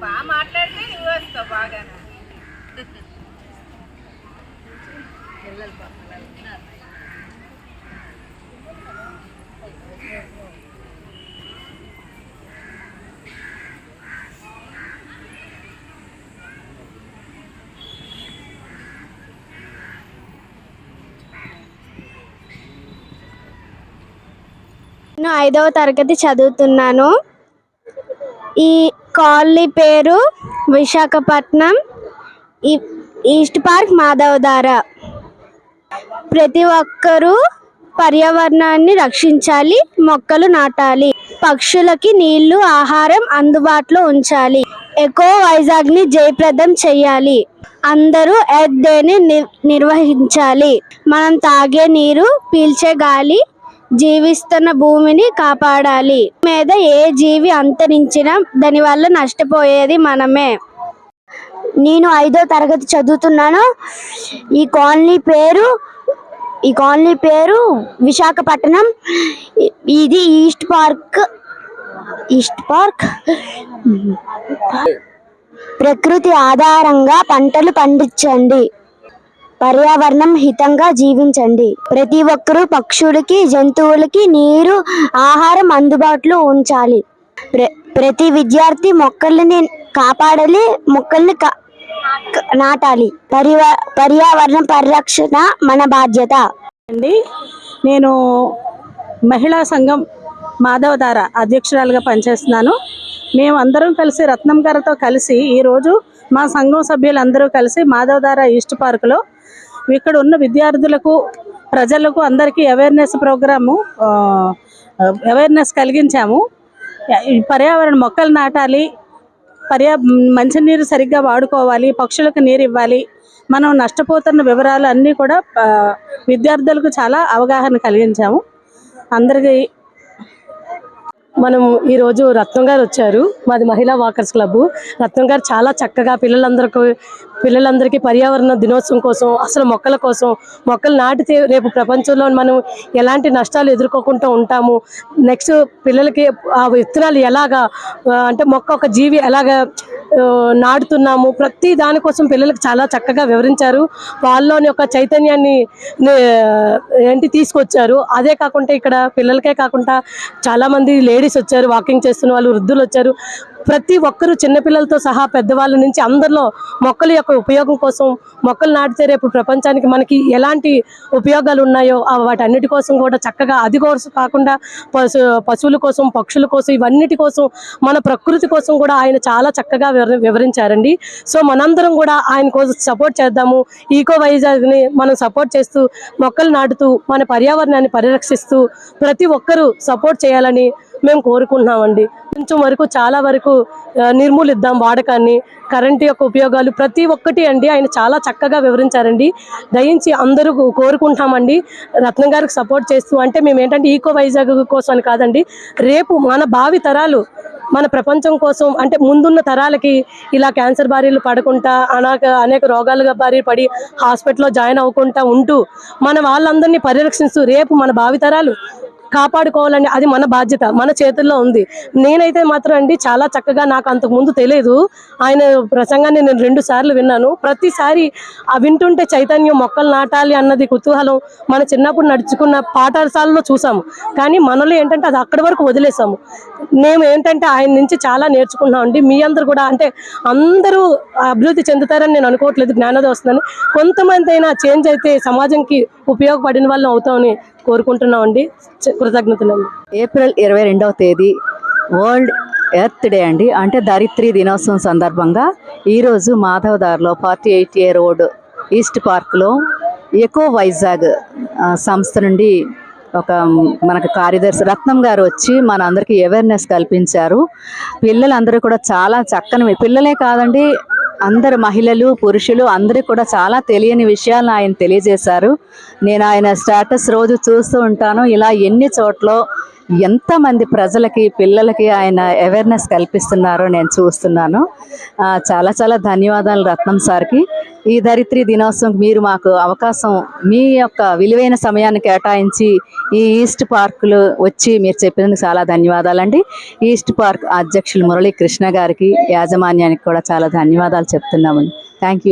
బాగా మాట్లాడితే నువ్వు వస్తావు బాగానే. నేను ఐదవ తరగతి చదువుతున్నాను. ఈ కాలనీ పేరు విశాఖపట్నం. ఈ- ఈస్ట్ పార్క్ మాధవధార. ప్రతి ఒక్కరూ పర్యావరణాన్ని రక్షించాలి మొక్కలు నాటాలి పక్షులకి నీళ్ళు ఆహారం అందుబాటులో ఉంచాలి ఎకో వైజాగ్ని జయప్రదం చేయాలి అందరూ ఎర్త్ డేని నిర్వహించాలి. మనం తాగే నీరు పీల్చే గాలి జీవిస్తున్న భూమిని కాపాడాలి. మీద ఏ జీవి అంతరించినా దానివల్ల నష్టపోయేది మనమే. నేను ఐదో తరగతి చదువుతున్నాను. ఈ కాలనీ పేరు ఈ కాలనీ పేరు విశాఖపట్నం. ఇది ఈస్ట్ పార్క్ ఈస్ట్ పార్క్. ప్రకృతి ఆధారంగా పంటలు పండించండి. పర్యావరణం హితంగా జీవించండి. ప్రతి ఒక్కరూ పక్షులకి జంతువులకి నీరు ఆహారం అందుబాటులో ఉంచాలి. ప్ర- ప్రతి విద్యార్థి మొక్కల్ని కాపాడాలి మొక్కల్ని కా- నాటాలి. పర్యా పర్యావరణ పరిరక్షణ మన బాధ్యత. అండి నేను మహిళా సంఘం మాధవధార అధ్యక్షురాలుగా పనిచేస్తున్నాను. మేము అందరం కలిసి రత్నం గారితో కలిసి ఈరోజు మా సంఘం సభ్యులందరూ కలిసి మాధవధార ఈస్ట్ పార్కులో ఇక్కడ ఉన్న విద్యార్థులకు ప్రజలకు అందరికీ అవేర్నెస్ ప్రోగ్రాము అవేర్నెస్ కలిగించాము. పర్యావరణ మొక్కలు నాటాలి పర్యా మంచినీరు సరిగ్గా వాడుకోవాలి పక్షులకు నీరు ఇవ్వాలి. మనం నష్టపోతున్న వివరాలు అన్నీ కూడా విద్యార్థులకు చాలా అవగాహన కలిగించాము. అందరికీ మనం ఈరోజు రత్నం గారు వచ్చారు. మాది మహిళా వాకర్స్ క్లబ్. రత్నం గారు చాలా చక్కగా పిల్లలందరికీ పిల్లలందరికీ పర్యావరణ దినోత్సవం కోసం అసలు మొక్కల కోసం మొక్కలు నాటితే రేపు ప్రపంచంలో మనం ఎలాంటి నష్టాలు ఎదుర్కోకుండా ఉంటాము. నెక్స్ట్ పిల్లలకి ఆ విత్తనాలు ఎలాగా అంటే మొక్క ఒక జీవి ఎలాగా నాడుతున్నాము నాటుతున్నాము. ప్రతి దానికోసం పిల్లలకు చాలా చక్కగా వివరించారు. వాళ్ళలోని ఒక చైతన్యాన్ని ఏంటి తీసుకొచ్చారు. అదే కాకుండా ఇక్కడ పిల్లలకే కాకుండా చాలామంది లేడీస్ వచ్చారు వాకింగ్ చేస్తున్న వాళ్ళు వృద్ధులు వచ్చారు. ప్రతి ఒక్కరూ చిన్నపిల్లలతో సహా పెద్దవాళ్ళ నుంచి అందరిలో మొక్కల యొక్క ఉపయోగం కోసం మొక్కలు నాటితే రేపు ప్రపంచానికి మనకి ఎలాంటి ఉపయోగాలు ఉన్నాయో వాటన్నిటి కోసం కూడా చక్కగా అది కోసం కాకుండా పశు పశువుల కోసం పక్షుల కోసం ఇవన్నిటి కోసం మన ప్రకృతి కోసం కూడా ఆయన చాలా చక్కగా వివర- వివరించారండి. సో మనందరం కూడా ఆయన కోసం సపోర్ట్ చేద్దాము. ఈకో వైజాగ్ని మనం సపోర్ట్ చేస్తూ మొక్కలు నాటుతూ మన పర్యావరణాన్ని పరిరక్షిస్తూ ప్రతి ఒక్కరూ సపోర్ట్ చేయాలని మేము కోరుకుంటున్నామండి. కొంచెం వరకు చాలా వరకు నిర్మూలిద్దాం వాడకాన్ని కరెంటు యొక్క ఉపయోగాలు ప్రతి ఒక్కటి అండి ఆయన చాలా చక్కగా వివరించారండి. దయించి అందరూ కోరుకుంటామండి రత్నం గారికి సపోర్ట్ చేస్తూ అంటే మేము ఏంటంటే ఈకో వైజాగ్ కోసం అని కాదండి. రేపు మన భావి తరాలు మన ప్రపంచం కోసం అంటే ముందున్న తరాలకి ఇలా క్యాన్సర్ బారీలు పడకుండా అనేక అనేక రోగాలుగా బారి పడి హాస్పిటల్లో జాయిన్ అవ్వకుండా ఉంటూ మన వాళ్ళందరినీ పరిరక్షిస్తూ రేపు మన భావితరాలు కాపాడుకోవాలని అది మన బాధ్యత మన చేతుల్లో ఉంది. నేనైతే మాత్రం అండి చాలా చక్కగా నాకు అంతకు ముందు తెలియదు ఆయన ప్రసంగాన్ని నేను రెండు సార్లు విన్నాను. ప్రతిసారి ఆ వింటుంటే చైతన్యం మొక్కలు నాటాలి అన్నది కుతూహలం మన చిన్నప్పుడు నడుచుకున్న పాఠశాలలో చూసాము. కానీ మనలో ఏంటంటే అది అక్కడి వరకు వదిలేసాము. మేము ఏంటంటే ఆయన నుంచి చాలా నేర్చుకున్నాం అండి. మీ అందరు కూడా అంటే అందరూ అభివృద్ధి చెందుతారని నేను అనుకోవట్లేదు. జ్ఞానోదయం వస్తుందని కొంతమంది అయినా చేంజ్ అయితే సమాజంకి ఉపయోగపడిన వాళ్ళం అవుతామని కోరుకుంటున్నాం అండి కృతజ్ఞతలండి. ఏప్రిల్ ఇరవై రెండవ తేదీ వరల్డ్ ఎర్త్ డే అండి. అంటే దరిత్రీ దినోత్సవం సందర్భంగా ఈరోజు మాధవదార్లో forty eight A road east పార్క్లో ఎకో వైజాగ్ సంస్థ నుండి ఒక మనకు కార్యదర్శి రత్నం గారు వచ్చి మన అందరికీ అవేర్నెస్ కల్పించారు. పిల్లలందరూ కూడా చాలా చక్కని పిల్లలే కాదండి అందరు మహిళలు పురుషులు అందరూ కూడా చాలా తెలియని విషయాలను ఆయన తెలియజేశారు. నేను ఆయన స్టేటస్ రోజు చూస్తూ ఉంటాను. ఇలా ఎన్ని చోట్ల ఎంతమంది ప్రజలకి పిల్లలకి ఆయన అవేర్నెస్ కల్పిస్తున్నారో నేను చూస్తున్నాను. చాలా చాలా ధన్యవాదాలు రత్నం సార్కి. ఈ ధరిత్రి దినోత్సవం మీరు మాకు అవకాశం మీ యొక్క విలువైన సమయాన్ని కేటాయించి ఈ ఈస్ట్ పార్కులు వచ్చి మీరు చెప్పినందుకు చాలా ధన్యవాదాలండి. ఈస్ట్ పార్క్ అధ్యక్షులు మురళీ కృష్ణ గారికి యాజమాన్యానికి కూడా చాలా ధన్యవాదాలు చెప్తున్నామండి. Thank you